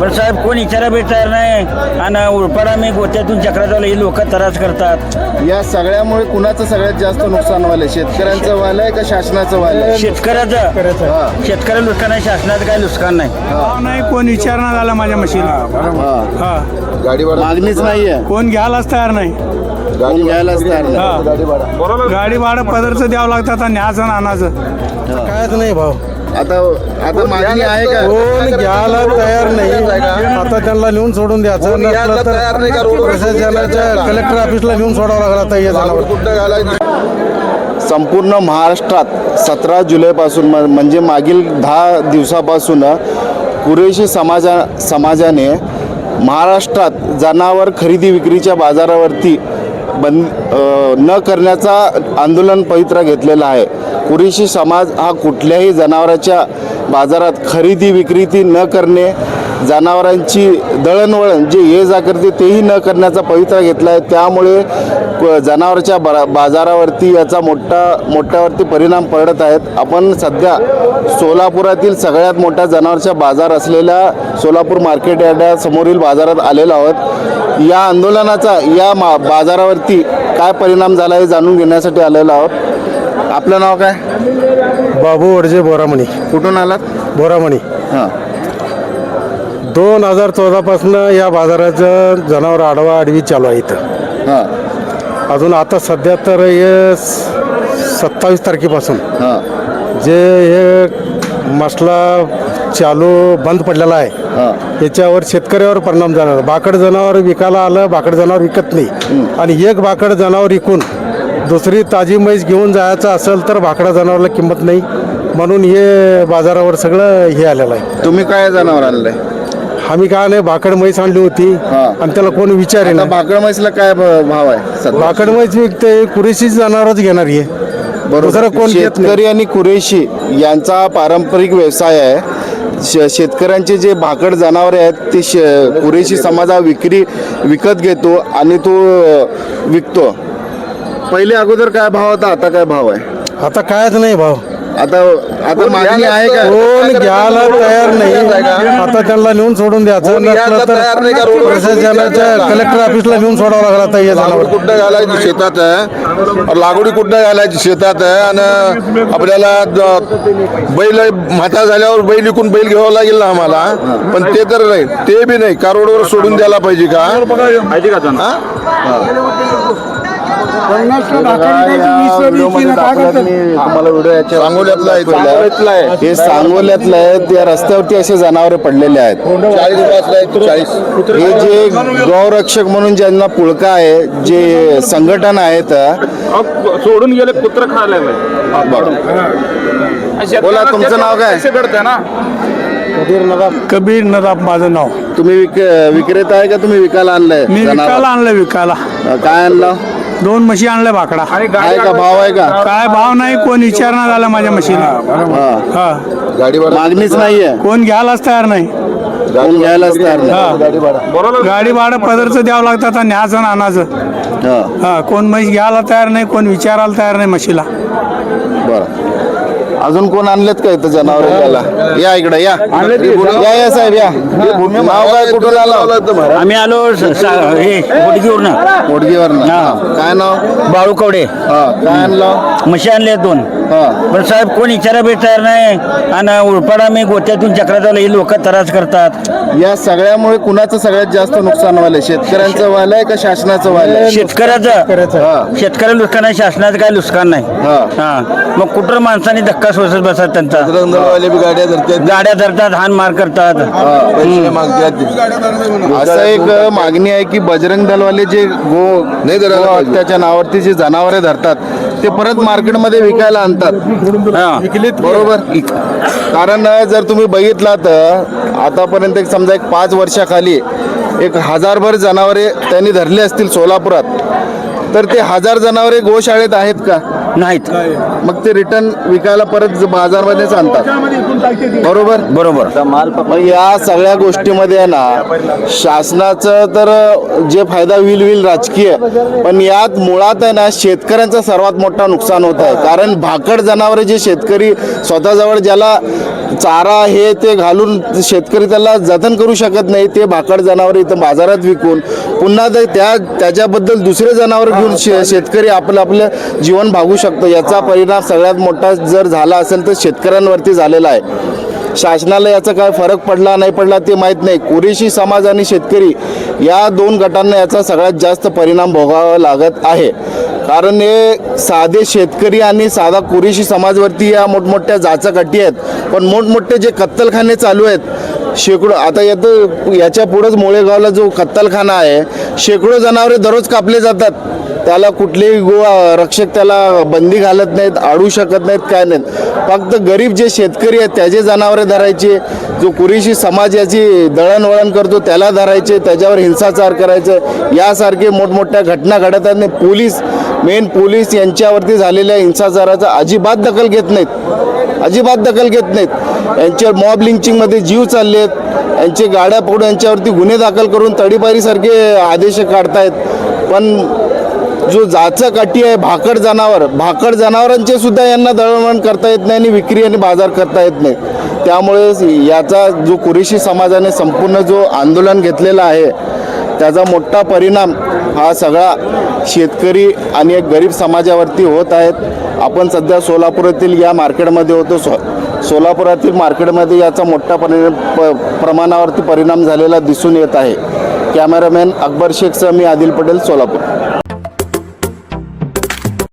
पण साहेब कोण इचारा बी तयार नाही. आणि उरपाडा मी गोत्यातून चक्रात आलो ही लोक त्रास करतात. या सगळ्यामुळे कुणाचं सगळ्यात जास्त नुकसान व्हायलंय? शेतकऱ्यांचं व्हायलंय का शासनाचं व्हायलंय? शेतकऱ्याचं? हा, शेतकऱ्या नुकसान आहे शासनाचं काय नुकसान नाही. भाव नाही कोण विचारणार आला माझ्या म्हशीला हा. हा. मागणीच नाहीये. कोण घ्यायलाच तयार नाही. घ्यायलाच तयार नाही. हा. गाडी भाडं पदरचं द्यावं लागतं आता न्याचं आणि आणायचं. कायच नाही भाऊ. आता आता मागणी आहे का? कोण घ्यायला तयार नाही? आता त्यांना नेऊन सोडून द्यायचं नसलं तर प्रशासनाच्या कलेक्टर ऑफिसला नेऊन सोडावं लागलं आता हे जनावर. संपूर्ण महाराष्ट्रात सतरा जुलैपासून म- म्हणजे मागील दहा दिवसापासून कुरेशी समाजा समाजाने महाराष्ट्रात जनावर खरेदी विक्रीच्या बाजारावरती बंद न करण्याचा आंदोलन पवित्रा घेतलेला आहे. कुरेशी समाज हा कुठल्याही जनावराच्या बाजारात खरेदी विक्री न करणे जनावरांची दळणवळण जे ये जा करते तेही न करण्याचा पवित्रा घेतला आहे त्यामुळे जनावरच्या जनावरांच्या बरा बाजारावरती याचा मोठा मोठ्यावरती परिणाम पडत आहेत. आपण सध्या सोलापुरातील सगळ्यात मोठा जनावरच्या बाजार असलेल्या सोलापूर मार्केट यार्डासमोरील बाजारात आलेलो आहोत. या आंदोलनाचा या मा बाजारावरती काय परिणाम झाला हे जाणून घेण्यासाठी आलेलो आहोत. आपलं नाव काय? बाबू वडजे बोरामणी. कुठून आलात? बोरामणी. हां. दोन हजार चौदापासून या बाजाराचं जनावर आडवा आडवी चालू आहे इथं. हां. अजून आता सध्या तर हे सत्तावीस तारखेपासून हां. जे हे मसला चालू बंद पडलेला आहे हां. याच्यावर शेतकऱ्यावर परिणाम झाला बाकड जनावर विकायला आलं बाकड जनावर विकत नाही. आणि एक बाकड जनावर विकून दुसरी ताजी म्हैस घेऊन जायचं असेल तर भाकडा जनावरला किंमत नाही. म्हणून हे बाजारावर सगळं हे आलेलं आहे. तुम्ही काय जनावर आणलंय? आम्ही काय नाही भाकड म्हैस आणली होती. हा. आणि त्याला कोणी विचारे नाही. भाकड म्हैसला काय भाव आहे सध्या? भाकड म्हैस विकते कुरेशी जनावरच घेणार हे. दुसरं कोण घेत नाही. शेतकरी आणि कुरेशी यांचा पारंपरिक व्यवसाय आहे. श- शेतकऱ्यांचे जे भाकड जनावरे आहेत ते श कुरेशी समाज विक्री विकत घेतो आणि तो अ, विकतो. पहिले अगोदर काय भाव होता आता काय भाव आहे? आता कायच नाही भाव. आता आता मागणी आहे का? कोण घ्यायला तयार नाही? आता त्यांना नेऊन सोडून द्यायचं नसलं तर प्रशासनाच्या कलेक्टर ऑफिसला नेऊन सोडावं लागलं आता हे जनावर कुठं घालायची? शेतात आहे. लागवडी कुठं घालायची? शेतात आहे. आणि आपल्याला ज- बैल म्हाता झाल्यावर बैल विकून बैल घ्यावं लागेल ना आम्हाला. पण ते तर नाही. ते बी नाही. कारवडवर सोडून द्यायला पाहिजे का? या व्हिडिओमध्ये सांगोल्यातला आहे तो. सांगोल्यातला आहे. हे सांगोल्यातलं आहे. त्या रस्त्यावरती असे जनावरे पडलेले आहेत. हे जे गौरक्षक म्हणून ज्यांना पुळका आहे जे संघटन आहेत सोडून गेले कुत्र खायला बोला तुमचं नाव काय? कबीर नदाब माझं नाव. तुम्ही विक विक्रेता आहे का? तुम्ही विकायला आणलंय मी? विकायला आणलं विकायला. काय आणलं? दोन म्हशी आणल्या भाकडा. आहे का भाव आहे का? काय भाव नाही कोण विचारणार आला माझ्या म्हशीला हा. हा. गाडी मागणीच नाहीये. कोण घ्यायलाच तयार नाही. कोण घ्यायलाच तयार नाही. गाडी भाडं. पदरचं द्यावं लागतं आता न्याचं आणि आणायचं. हा. हा कोण म्हैस घ्यायला तयार नाही कोण विचारायला तयार नाही म्हशीला. बरं. अजून कोण आणलेत का इथं जनावर घ्यायला? या इकडे या. या या साहेब या. नाव काय कुठून आला? आम्ही आलो स- सा- हे गोडगीवरनं मोडगीवर हा. काय नाव? बाळू कवडे. हा काय आणलं? म्हशी आणले दोन. हा. पण साहेब कोण इचारा बी तयार नाही. आणि उरपाडा मी गोत्यातून चक्रात आलो ही लोक त्रास करतात. या सगळ्यामुळे कुणाचं सगळ्यात जास्त नुकसान व्हायलंय? शेतकऱ्यांचं व्हायलंय का शासनाचं व्हायलंय? शेतकऱ्याचं. हा. शेतकऱ्याला नुकसान आहे शासनाचं काय नुकसान नाही. हा. हा. मग कुठं माणसाने धक्का सोसत बसतात त्यांचा. रंगवाले बी गाड्या धरतात. गाड्या धरतात हान मार करतात. पैसे मागतात. असं एक मागणी आहे की बजरंग दलवाले जे गो नाही धरायला गो पाहिजे. हत्याच्या नावावरती जे जनावरे धरतात ते परत मार्केटमध्ये विकायला आणतात. हा. बरोबर? कारण जर तुम्ही बघितला तर आतापर्यंत एक समजा एक पाच वर्षाखाली एक हजारभर जनावरे त्यांनी धरली असतील सोलापुरात तर ते हजार जनावरे गोशाळेत आहेत का? नाहीत. मग ते रिटर्न विकायला परत ज- बाजारमध्येच आणतात. बरोबर? बरोबर. मग या सगळ्या गोष्टीमध्ये आहे ना शासनाचं तर जे फायदा होईल होईल राजकीय. पण यात मुळात आहे ना शेतकऱ्यांचं सर्वात मोठा नुकसान होत आहे. कारण भाकड जनावरे जे शेतकरी स्वतःजवळ ज्याला चारा हे ते घालून शेतकरी त्याला जतन करू शकत नाही ते भाकड जनावर इथं बाजारात विकून पुन्हा ते त्या त्याच्याबद्दल दुसरे जनावर घेऊन शे शेतकरी आपलं आपलं जीवन भागू शकतो. याचा परिणाम सगळ्यात मोठा जर झाला असेल तर शेतकऱ्यांवरती झालेला आहे. शासनाला याचा काय फरक पडला नाही पडला ते माहीत नाही. कुरेशी समाज आणि शेतकरी या दोन गटांना याचा सगळ्यात जास्त परिणाम भोगावा लागत आहे. कारण हे साधे शेतकरी आणि साधा कुरेशी समाजवरती या मोठमोठ्या जाचाकटी आहेत. पण मोठमोठे जे कत्तलखाने चालू आहेत शेकडो आता येतं याच्या पुढंच मोळेगावला जो कत्तलखाना आहे शेकडो जनावरे दररोज कापले जातात. त्याला कुठलेही गो रक्षक त्याला बंदी घालत नाहीत अडू शकत नाहीत काय नाहीत. फक्त गरीब जे शेतकरी आहेत त्याचे जनावरे धरायचे जो कुरीशी समाज याची दळणवळण करतो त्याला धरायचे त्याच्यावर हिंसाचार करायचे यासारखे मोठमोठ्या घटना घडत आहेत. आणि पोलीस मेन पोलीस यांच्यावरती झालेल्या हिंसाचाराचा अजिबात दखल घेत नाहीत. अजिबात दखल घेत नाहीत. यांच्या मॉब लिंचिंगमध्ये जीव चालले आहेत यांचे गाड्या फोडून यांच्यावरती गुन्हे दाखल करून तडीपारीसारखे आदेश काढतायत. पण जो जाचा काठी आहे भाकड जनावर भाकड जनावरांचे सुद्धा यांना दळणवळण करता येत नाही आणि विक्री आणि बाजार करता येत नाही. त्यामुळे याचा जो कुरेशी समाजाने संपूर्ण जो आंदोलन घेतलेला आहे त्याचा मोठा परिणाम हा सगळा शेतकरी आणि एक गरीब समाजावरती होत आहेत. आपण सध्या सोलापुरातील या मार्केटमध्ये होतो. सो सोलापुरातील मार्केटमध्ये याचा मोठा परिणाम प प्रमाणावरती परिणाम झालेला दिसून येत आहे. कॅमेरामॅन अकबर शेखसह मी आदिल पटेल सोलापूर.